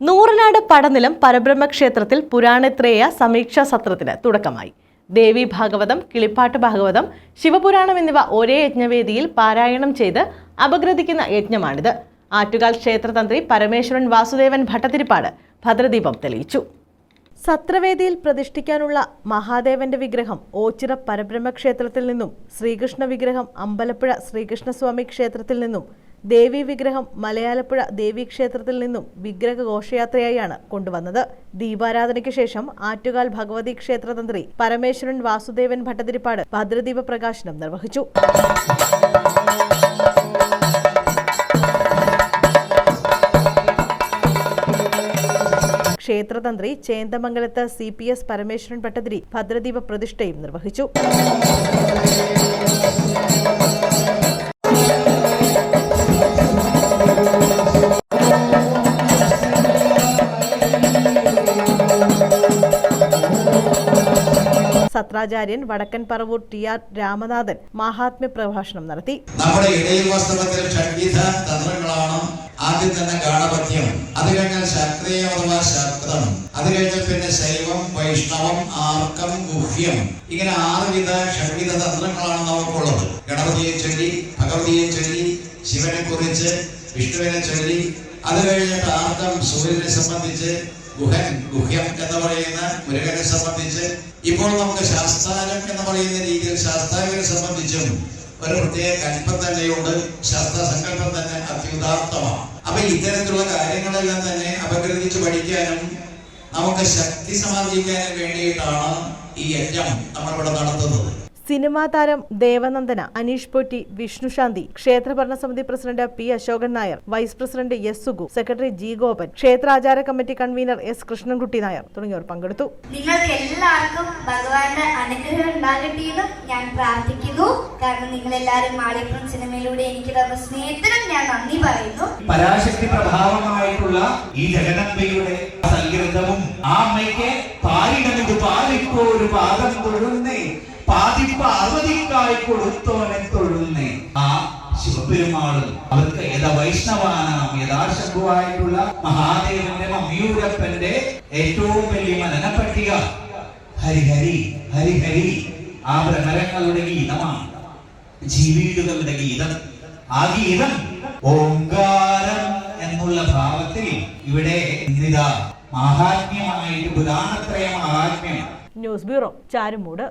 നൂറനാട് പടനിലം പരബ്രഹ്മ ക്ഷേത്രത്തിൽ പുരാണത്രേയ സമീക്ഷാ സത്രത്തിന് തുടക്കമായി. ദേവി ഭാഗവതം കിളിപ്പാട്ട് ഭാഗവതം ശിവപുരാണം എന്നിവ ഒരേ യജ്ഞവേദിയിൽ പാരായണം ചെയ്ത് അപഗ്രഥിക്കുന്ന യജ്ഞമാണിത്. ആറ്റുകാൽ ക്ഷേത്രതന്ത്രി പരമേശ്വരൻ വാസുദേവൻ ഭട്ടതിരിപ്പാട് ഭദ്രദീപം തെളിയിച്ചു. സത്രവേദിയിൽ പ്രതിഷ്ഠിക്കാനുള്ള മഹാദേവന്റെ വിഗ്രഹം ഓച്ചിറ പരബ്രഹ്മ ക്ഷേത്രത്തിൽ നിന്നും ശ്രീകൃഷ്ണ വിഗ്രഹം അമ്പലപ്പുഴ ശ്രീകൃഷ്ണസ്വാമി ക്ഷേത്രത്തിൽ നിന്നും ദേവി വിഗ്രഹം മലയാലപ്പുഴ ദേവീക്ഷേത്രത്തിൽ നിന്നും വിഗ്രഹ ഘോഷയാത്രയായാണ് കൊണ്ടുവന്നത്. ദീപാരാധനയ്ക്ക് ശേഷം ആറ്റുകാൽ ഭഗവതി ക്ഷേത്രതന്ത്രി പരമേശ്വരൻ വാസുദേവൻ ഭട്ടതിരിപ്പാട് ഭദ്രദീപ പ്രകാശനം നിർവഹിച്ചു. ക്ഷേത്രതന്ത്രി ചേന്തമംഗലത്ത് C P S Parameswaran Bhattathiri ഭദ്രദീപ പ്രതിഷ്ഠയും നിർവഹിച്ചു. സത്രാചാര്യൻ വടക്കൻ പറവൂർ ടി ആർ രാമനാഥൻ മാഹാത്മ്യ പ്രഭാഷണം നടത്തി. നമ്മുടെ ഇടയിൽ വാസ്തവത്തിൽ ഷഡ്വിധ തന്ത്രങ്ങളാണ് ആദ്യം തന്നെ ഗാണപത്യം അത് കഴിഞ്ഞാൽ ശാസ്ത്രീയ അഥവാ ശാസ്ത്രം അത് കഴിഞ്ഞാൽ പിന്നെ ശൈവം വൈഷ്ണവം ആർക്കം ഗുഹ്യം. ഇങ്ങനെ ആറുവിധ ഷഡ്വിധ തന്ത്രങ്ങളാണ് നമുക്കുള്ളത്. ഗണപതിയെ ചൊല്ലി ഭഗവതിയെ ചൊല്ലി ശിവനെ കുറിച്ച് വിഷ്ണുവിനെ ചൊല്ലി അത് കഴിഞ്ഞിട്ട് ആർക്കം സൂര്യനെ സംബന്ധിച്ച് ഗുഹൻ ഗുഹ്യം എന്ന് പറയുന്ന മുരുകനെ സംബന്ധിച്ച് ഇപ്പോൾ നമുക്ക് ശാസ്ത്രം എന്ന് പറയുന്ന രീതിയിൽ ശാസ്ത്രാവിനെ സംബന്ധിച്ചും ഒരു പ്രത്യേക കൽപ്പം തന്നെയുണ്ട്. ശാസ്ത്ര സങ്കല്പം തന്നെ അത്യുദാത്തമാണ്. അപ്പൊ ഇത്തരത്തിലുള്ള കാര്യങ്ങളെല്ലാം തന്നെ അപഗ്രഥിച്ച് പഠിക്കാനും നമുക്ക് ശക്തി സമാർജിക്കാനും വേണ്ടിയിട്ടാണ് ഈ യജ്ഞം നമ്മളിവിടെ നടത്തുന്നത്. സിനിമാ താരം ദേവനന്ദന അനീഷ് പൊറ്റി വിഷ്ണുശാന്തി ക്ഷേത്ര സമിതി president P Ashokan Nair vice president S Sugu secretary G Gopan ക്ഷേത്രാചാര committee convener S Krishnankutty Nair തുടങ്ങിയവർ പങ്കെടുത്തു. നിങ്ങൾക്ക് എല്ലാവർക്കും ഭഗവാന്റെ അനുഗ്രഹം ഉണ്ടാകട്ടെ എന്ന് ഞാൻ പ്രാർത്ഥിക്കുന്നു. കാരണം നിങ്ങൾ എല്ലാവരും മാളിപ്പുറം സിനിമയിലൂടെ എനിക്ക് തന്ന സ്നേഹത്തിനും ഞാൻ നന്ദി പറയുന്നു. പരാശക്തി പ്രഭാവമായിട്ടുള്ള ഈ ജഗദംബയുടെ സംഗീതവും ആ അമ്മയ്ക്ക് പാലിടുന്നത് പാലിപ്പോ ഒരു പാദം തൊഴുന്നേ പാതിപ്പ അറുപതിക്കായി കൊടുത്തോനെ തൊഴുന്നേ ആ ശിവപെരുമാളും. അവർക്ക് യഥ വൈഷ്ണവാനാം യഥാശംഭുവായിട്ടുള്ള മഹാദേവന്റെ മമ്മിയൂരപ്പന്റെ ഏറ്റവും വലിയ മനനപ്പട്ടിക. ഹരിഹരി ഹരിഹരി ആ ഭ്രമരങ്ങളുടെ ഗീതമാണ്. ജീവികളുടെ ഗീതം. ആ ഗീതം ഓങ്കാരം എന്നുള്ള ഭാവത്തിൽ ഇവിടെ മഹാത്മ്യമായിട്ട് പുരാണത്രയ മഹാത്മ്യം. News bureau Charummood.